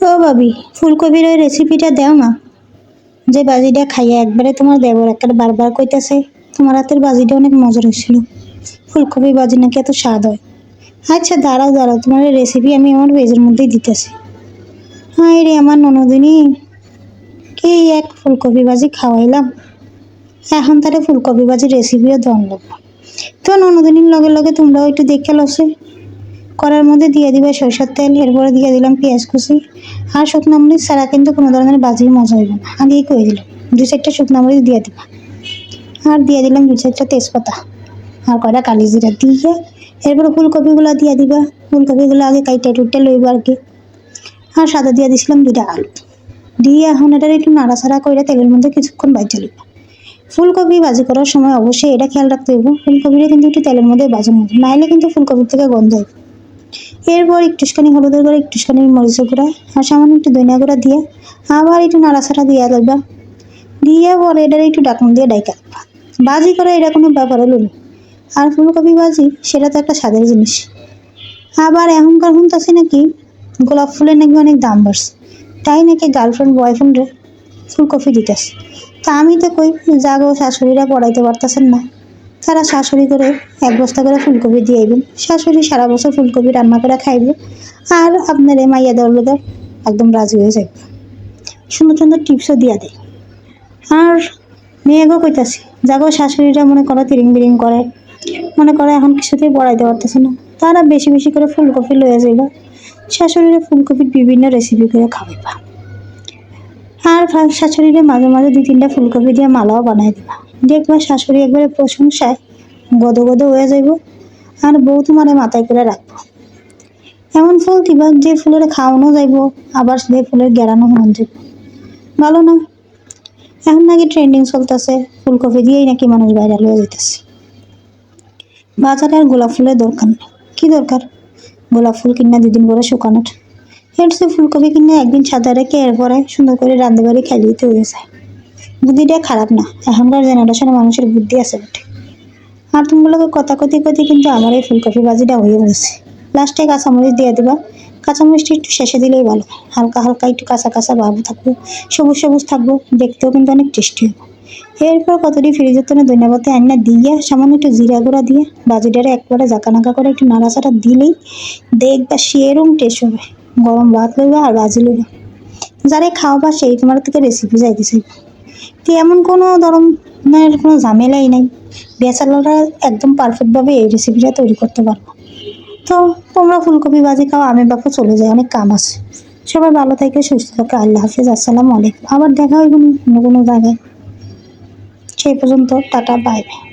ও ভাবি, ফুলকপির ওই রেসিপিটা দাও না। যে বাজিটা খাইয়ে একবারে তোমার দেবর একটা বারবার কইতাছে, তোমার হাতের বাজিটা অনেক মজার হয়েছিল। ফুলকপি বাজি নাকি এত স্বাদ হয়। আচ্ছা দাঁড়াও দাঁড়াও, তোমার রেসিপি আমি আমার ভেজের মধ্যেই দিতেছি। হ্যাঁ রে আমার ননদিনী, কি এক ফুলকপি ভাজি খাওয়াইলাম। এখন তারে ফুলকপি ভাজির রেসিপিও দেওয়ান লাগবো। তো ননদিনীর লগে লগে তোমরাও একটু দেখে লসে। করার মধ্যে দিয়ে দিবে সরষের তেল, এরপরে দিয়ে দিলাম পেঁয়াজ কুচি। আর শুকনো মরিচ ছাড়া কিন্তু কোনো ধরনের বাজির মজা হইবে না। আগেই করে দিলাম দু চারটা শুকনো মরিচ দিয়ে দিবা আর দিয়ে দিলাম দু চারটা তেজপাতা। আর কয়টা কালি জিরা দিয়ে এরপরে ফুলকপিগুলো দিয়ে দিবা। ফুলকপিগুলো আগে কাইটে টুটে লইব আর কি। আর সাদা দিয়ে দিছিলাম দুইটা আলু। দিয়ে এখন এটার একটু নাড়াচাড়া করে তেলের মধ্যে কিছুক্ষণ বাইতে লিখবা ফুলকপি ভাজি করার সময় অবশ্যই এটা খেয়াল রাখতে হবে ফুলকপিটা কিন্তু একটু তেলের মধ্যে হবে নাইলে কিন্তু ফুলকপির থেকে গন্ধ হবে এরপর একটুখানি হলুদের গুঁড়া, একটুখানি মরিচের গুঁড়া আর সামান্য একটু ধনিয়া গুঁড়া দিয়ে আবার একটু নাড়াচাড়া দিয়ে লাগবা দিয়ে পরে এটার একটু ডাকন দিয়ে ডাইকা বাজি করা এটা কোনো ব্যাপার হলো না। আর ফুলকপি বাজি, সেটা তো একটা স্বাদের জিনিস। আবার এখনকার শুনতেছি নাকি গোলাপ ফুলের নাকি অনেক দাম বাড়ছে। তাই নাকি গার্লফ্রেন্ড বয়ফ্রেন্ডে ফুলকপি দিতেছে। তা আমি তো কই, জাগো, শাশুড়িরা পড়াইতে পারতেছেন না। তারা শাশুড়ি করে এক বস্তা করে ফুলকপি দিয়ে আইবেন। শাশুড়ি সারা বছর ফুলকপি রান্না করে খাইবে। আর আপনার এই মাইয়া দেওয়ার একদম রাজি হয়ে যাবে সুন্দর সুন্দর টিপসও দিয়া দেয়। আর মেয়েগো কইতাছি, যাগো শাশুড়িরা মনে করো তিরিং বিরিং করে। মনে করে এখন কিছুতেই পড়াইতে পারতেছে না। তারা বেশি বেশি করে ফুলকপি লয়ে যাইবা। শাশুড়িরা ফুলকপির বিভিন্ন রেসিপি করে খাওয়াইবা। আর শাশুড়িরে মাঝে মাঝে দুই তিনটা ফুলকপি দিয়ে মালাও বানাই দিবা। দেখবা শাশুড়ি একবারে প্রশংসায় গদ গদ হয়ে যাইব আর বউ তোমার মাথায় করে রাখব। এমন ফুল দিবা যে ফুলের খাওয়ানো যাইব, আবার সেই ফুলের গেরানো মন যাইব। ভালো না। এখন নাকি ট্রেন্ডিং চলতেছে, ফুলকপি দিয়েই নাকি মানুষ ভাইরাল হয়ে যেতেছে বাজারে আর গোলাপ ফুলের দরকার নেই। কি দরকার? গোলাপ ফুল কিনা দুদিন পরে শুকানোর। এর সে ফুলকপি কিনে একদিন সাদা রেখে এরপরে সুন্দর করে রান্ধতে বাড়ি দিতে হয়ে যায়। বুদ্ধিটা খারাপ না। এখনকার জেনারেশনে মানুষের বুদ্ধি আছে বটে। আর তোমাগুলোকে কথা কথি কথি কিন্তু আমার এই ফুলকপি ভাজিটা হয়ে গেছে। লাস্টে কাঁচামরিচ দিয়ে দিবা। কাঁচামরিচটা একটু শেষে দিলেই ভালো। হালকা হালকা একটু কাঁচা কাঁচা ভাব থাকব। সবুজ সবুজ থাকব। দেখতেও কিন্তু অনেক টেস্টি হবে। এরপর কতটি ফ্রিজের তো ধন্যবাদ আন্না দিয়ে, সামান্য একটু জিরা গুঁড়া দিয়ে, বাজিটারে একবারে জাকানাকা করে একটু নাড়াচাড়া দিলেই দেখবা সেরম টেস্ট হবে। গরম ভাত লইবা আর ভাজি লইবা। যারে খাওয়াবা সেই তোমার থেকে রেসিপি যাইতে চাইবে তো এমন কোনো ধরনের কোনো ঝামেলাই নাই। বেচালোরা একদম পারফেক্টভাবে এই রেসিপিটা তৈরি করতে পারব। তো তোমরা ফুলকপি ভাজি খাও, আমি বাপু চলে যাই, অনেক কাম আছে। সবাই ভালো থাকে, সুস্থ থাকে, আল্লাহ হাফিজ, আসসালামু আলাইকুম। আবার দেখা হয় কোনো অন্য কোনো জায়গায়। সেই পর্যন্ত টাটা বাই বাই